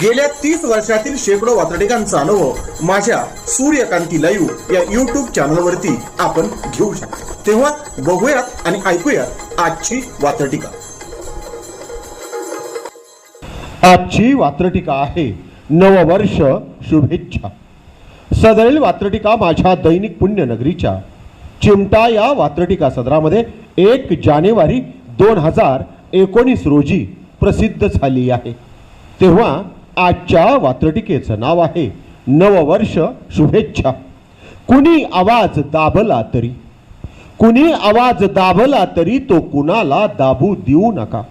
गेल्या तीस वर्षातील शेकडो वातडिकांचा अनुभव माझ्या सूर्यकांती लाईव्ह या युट्यूब चॅनलवरती आपण घेऊ शकतो. तेव्हा बघूयात आणि ऐकूयात आजची वातडिका आजची वात्रटिका आहे नववर्ष शुभेच्छा. सदरील वात्रटिका माझ्या दैनिक पुण्यनगरीच्या. चिमटा या वात्रटिका सदरामध्ये एक जानेवारी दोन हजार एकोणीस रोजी प्रसिद्ध झाली आहे. तेव्हा आजच्या वात्रटिकेचं नाव आहे नववर्ष शुभेच्छा. कुणी आवाज दाबला तरी कुणी आवाज दाबला तरी तो कुणाला दाबू देऊ नका.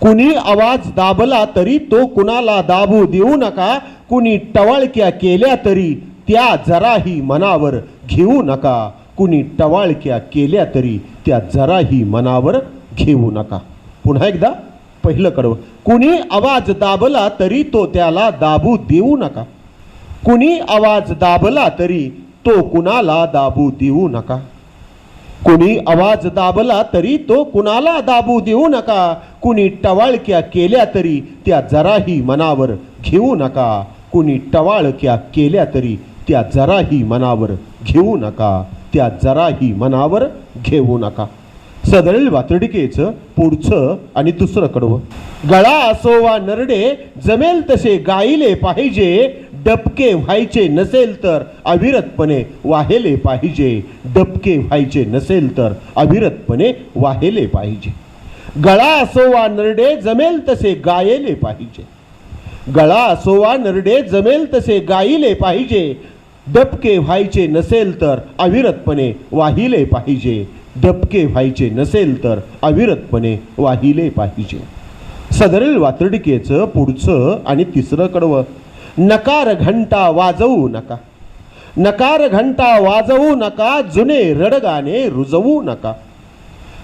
कुणी आवाज दाबला तरी तो कुणाला दाबू देऊ नका. कुणी टवाळक्या केल्या तरी त्या जराही मनावर घेऊ नका. कुणी टवाळक्या केल्या तरी त्या जराही मनावर घेऊ नका. पुन्हा एकदा. पहिलं कडवं कुणी आवाज दाबला तरी तो त्याला दाबू देऊ नका. कुणी आवाज दाबला तरी तो कुणाला दाबू देऊ नका. कुणी आवाज दाबला तरी तो कुणाला दाबू देऊ नका. कुणी टवाळक्या केल्या तरी त्या जराही मनावर घेऊ नका. कुणी टवाळक्या केल्या तरी त्या जराही मनावर घेऊ नका. त्या जराही मनावर घेऊ नका. सदरील वातडिकेचं पुढचं आणि दुसरं कडवं. गळा असो वा नरडे जमेल तसे गायले पाहिजे. डबके व्हायचे नसेल तर अविरतपणे वाहेले पाहिजे. डबके व्हायचे नसेल तर अविरतपणे वाहेले पाहिजे. गळा असो वा नरडे जमेल तसे गायले पाहिजे. गळा असो वा नरडे जमेल तसे गायले पाहिजे. डबके व्हायचे नसेल तर अविरतपणे वाहिले पाहिजे. डबके व्हायचे नसेल तर अविरतपणे वाहिले पाहिजे. सदरील वातडिकेचं पुढचं आणि तिसरं कडवं. नकार घंटा वाजवू नका. नकार घंटा वाजवू नका जुने रडगाणे रुजवू नका.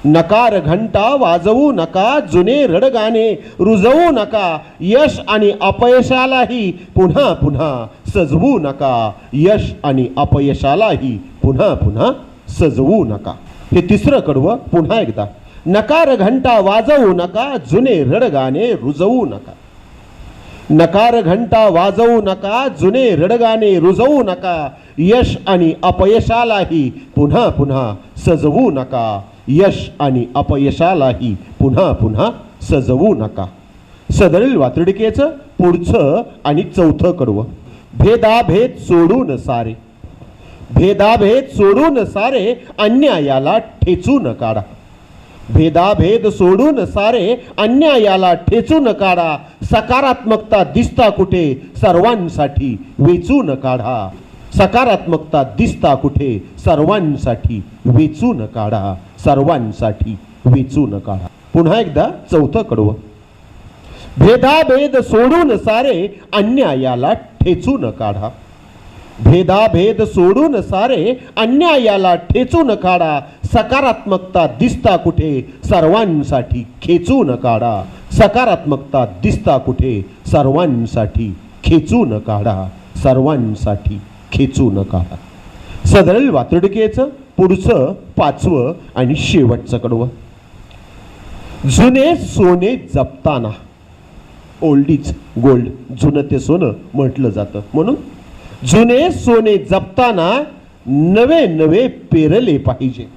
नकार घंटा वाजवू नका जुने रडगाणे रुजवू नका. यश आणि अपयशालाही पुन्हा पुन्हा सजवू नका. यश आणि अपयशालाही पुन्हा पुन्हा सजवू नका. हे तिसरं कडवं पुन्हा एकदा. नकार घंटा वाजवू नका जुने रडगाणे रुजवू नका. नकार घंटा वाजवू नका जुने रडगाणे रुजवू नका यश आणि अपयशालाही पुन्हा पुन्हा सजवू नका. यश आणि अपयशालाही पुन्हा पुन्हा सजवू नका. सदरील वातडिकेचं पुढचं आणि चौथं कडवं. भेदाभेद सोडून सारे. भेदाभेद सोडून सारे अन्यायाला ठेचून काढा भेदाभेद सोडून सारे अन्यायाला ठेचून काढा सकारात्मकता दिसता कुठे? सर्वांसाठी वेचून काढा सकारात्मकता दिसता कुठे? सर्वांसाठी वेचून काढा सर्वांसाठी वेचून काढा पुन्हा एकदा चौथं कडवं. भेदाभेद सोडून सारे अन्यायाला ठेचून काढा भेदाभेद सोडून सारे अन्यायाला ठेचून काढा. सकारात्मकता दिसता कुठे? सर्वांसाठी खेचून काढा. सकारात्मकता दिसता कुठे? सर्वांसाठी खेचून काढा. सर्वांसाठी खेचून काढा. सदरील वातडिकेचं पुढचं पाचवं आणि शेवटचं कडवं. जुने सोने जपताना. ओल्ड इज गोल्ड जुनं ते सोनं म्हटलं जातं. म्हणून जुने सोने जपताना नवे नवे पेरले पाहिजे.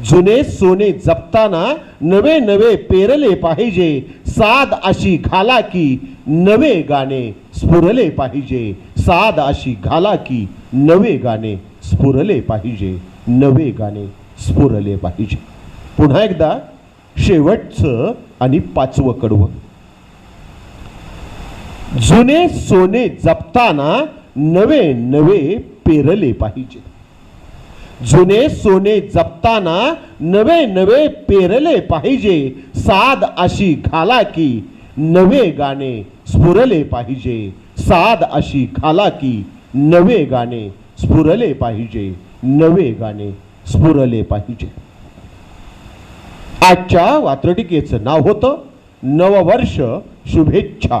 जुने सोने जपताना नवे नवे पेरले पाहिजे. साध अशी घाला की नवे गाणे स्फुरले पाहिजे. साध अशी घाला की नवे गाणे स्फुरले पाहिजे. नवे गाणे स्फुरले पाहिजे. पुन्हा एकदा शेवटचं आणि पाचवं कडवं. जुने सोने जपताना नवे नवे पेरले पाहिजे. जुने सोने जपताना नवे नवे पेरले पाहिजे. साध अशी खाला की नवे गाणे स्फुरले पाहिजे. साध अशी खाला की नवे गाणे स्फुरले पाहिजे. नवे गाणे स्फुरले पाहिजे. आजच्या वात्रटिकेचं नाव होतं नववर्ष शुभेच्छा.